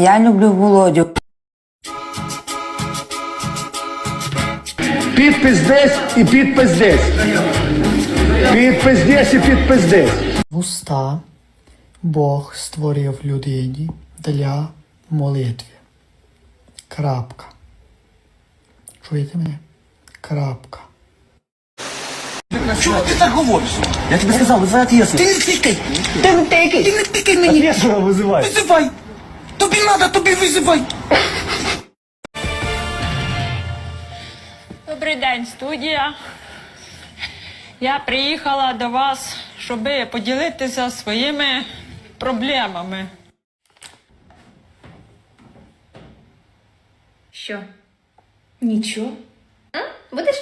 Я люблю Володю. Підпис десь і підпис десь. Підпис десь і підпис десь. Вуста Бог створив людині для молитви. Крапка. Чуєте мене? Крапка. Чого ти так говориш? Я тобі сказав, визивай ответственность. Ти не тикай! Ти не тикай! Ти не тикай мені! Ответственного визивай! Визивай! Тобі надо, тобі визивай! Добрий день, студія. Я приїхала до вас, щоб поділитися своїми проблемами. Що? Нічого? А? Будеш?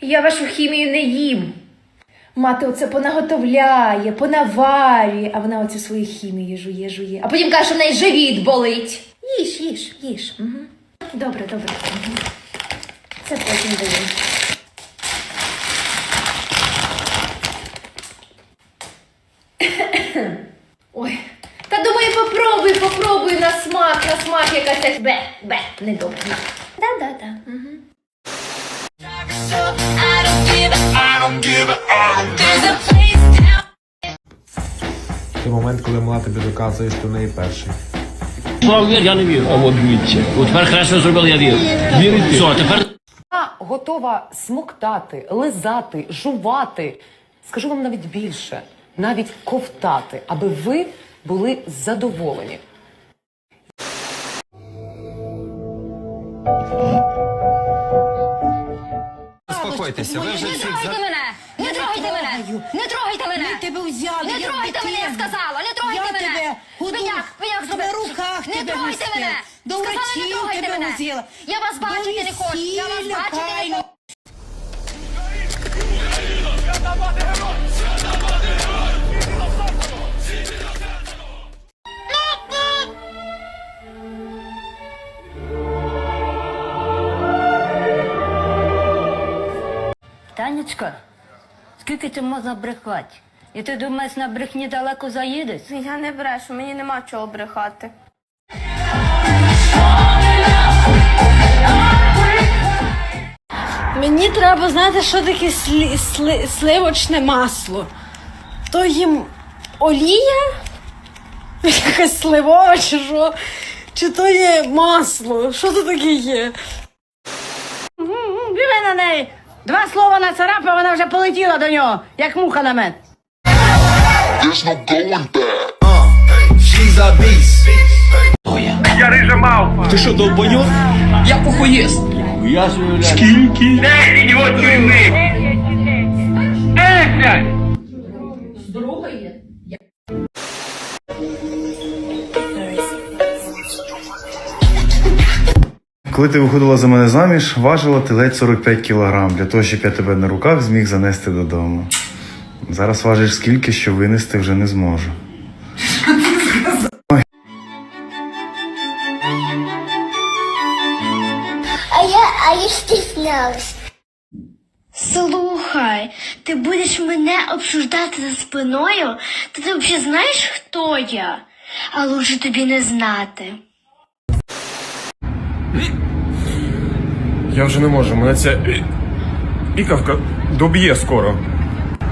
Я вашу хімію не їм. Мати оце понаготовляє, понаварює, а вона оцю свою хімію жує, жує. А потім каже, що в неї живіт болить. Їж, їж, їж. Угу. Добре, добре. Угу. Це потім даю. Ой. Та думаю, попробуй, попробуй на смак, на смак якась бе, бе, недобре. Да-да-да. Угу. Той момент, коли мала тобі доказує, що в неї перший. Слава вір, я не вірю. А от дивіться. От тепер хресно зробили, я вірю. Вірите? Все, тепер Я готова смоктати, лизати, жувати. Скажу вам навіть більше, навіть ковтати, аби ви були задоволені. Заспокойтеся, ви вже всіх за... мене! Не трогайте мене! Не трогайте мене! Ми тебе взяли, Не як трогайте мене, я дитину. сказала! Не трогайте Я мене! тебе у Виняк, виняк на зробив! руках Не тебе трогайте носила. мене! До Сказала, не врачів трогайте тебе мене! возила. Я вас До бачити не хочу! Я вас весілля, бачити не Кайно. хочу! Танечка, скільки ти можна брехати? І ти думаєш, на брехні далеко заїдеш? Я не брешу, мені нема чого брехати. Мені треба знати, що таке слі, сли, сливочне масло. То їм олія? Якась сливова чи що? Чи то є масло? Що то таке є? Диви на неї. Два слова на царапа, вона вже полетіла до нього, як муха на мед. Ти що, довбойов? Я похуєст. ідіот Скільки? Коли ти виходила за мене заміж, важила ти ледь 45 кілограм для того, щоб я тебе на руках зміг занести додому. Зараз важиш скільки, що винести вже не зможу. А я, а я стіснялась. Слухай, ти будеш мене обсуждати за спиною? Та ти взагалі знаєш, хто я? А лучше тобі не знати. Я вже не можу, мене ця е, ікавка доб'є скоро.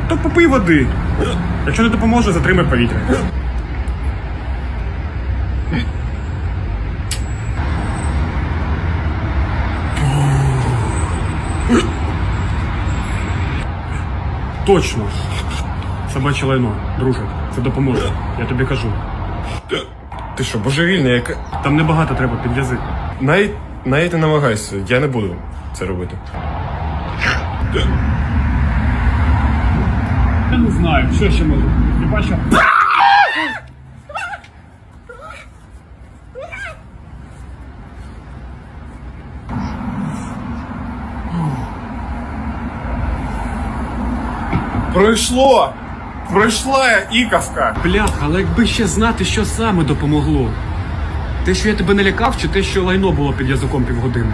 То попий води. Якщо не допоможе, затримай повітря. Точно. Собаче лайно, друже, це допоможе. Я тобі кажу. Ти що, божевільний, як. Там небагато треба підв'язи. Навіть навіть не намагайся, я не буду це робити. Я не знаю, що ще можу. Хіба що. Пройшло! Пройшла ікавка! Блях, але якби ще знати, що саме допомогло. Те, що я тебе не лякав, чи те, що лайно було під язиком півгодини.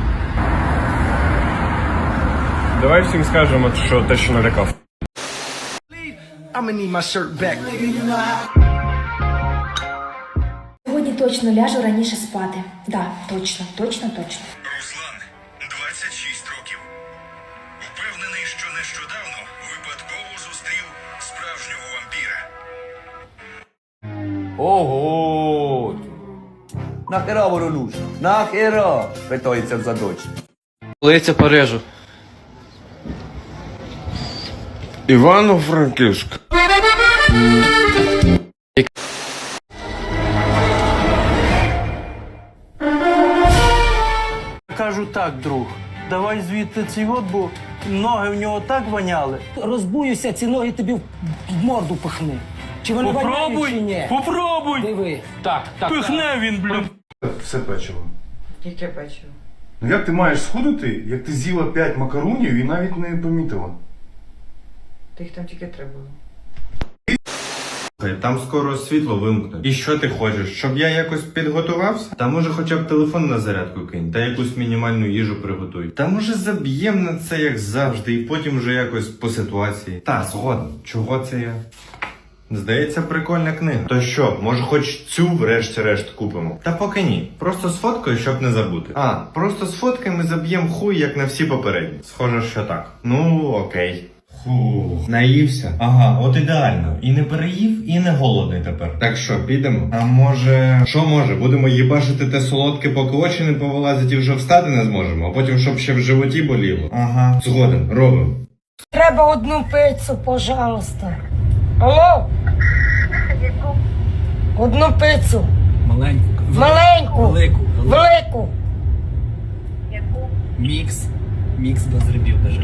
Давай всім скажемо, що те, що налякав. Сьогодні точно ляжу раніше спати. Да, точно, точно, точно. Руслан, 26 років. Впевнений, що нещодавно випадково зустрів справжнього вампіра. Ого! Нахера воно нужно? Нахера? Питається в задочі. Лиця Парижу. Івано-Франківськ. Кажу так, друг. Давай звідти цей от, бо ноги в нього так воняли. Розбуюся, ці ноги тобі в морду пихни. Чи вони воняють, чи ні? Попробуй! Диви. Так, так. Пихне він, блін. Все печиво. Яке печиво? Ну як ти маєш схудити, як ти з'їла 5 макаронів і навіть не помітила? Ти їх там тільки треба було. Там скоро світло вимкнуть. І що ти хочеш? Щоб я якось підготувався? Та може хоча б телефон на зарядку кинь, та якусь мінімальну їжу приготуй. Та може заб'єм на це як завжди, і потім вже якось по ситуації. Та, згоден. Чого це я? Здається, прикольна книга. То що, може хоч цю врешті-решт купимо? Та поки ні. Просто сфоткаю, щоб не забути. А, просто сфоткаємо і заб'єм хуй, як на всі попередні. Схоже, що так. Ну, окей. Фух, наївся? Ага, от ідеально. І не переїв, і не голодний тепер. Так що, підемо? А може. Що може? Будемо їбашити те солодке, поки очі не повилазять і вже встати не зможемо, а потім щоб ще в животі боліло. Ага, згоден, робимо. Треба одну пиццу, пожалуйста. Алло? Одну пиццу. Маленьку. Маленьку. Велику. Велику. Мікс. Мікс без рибів, каже.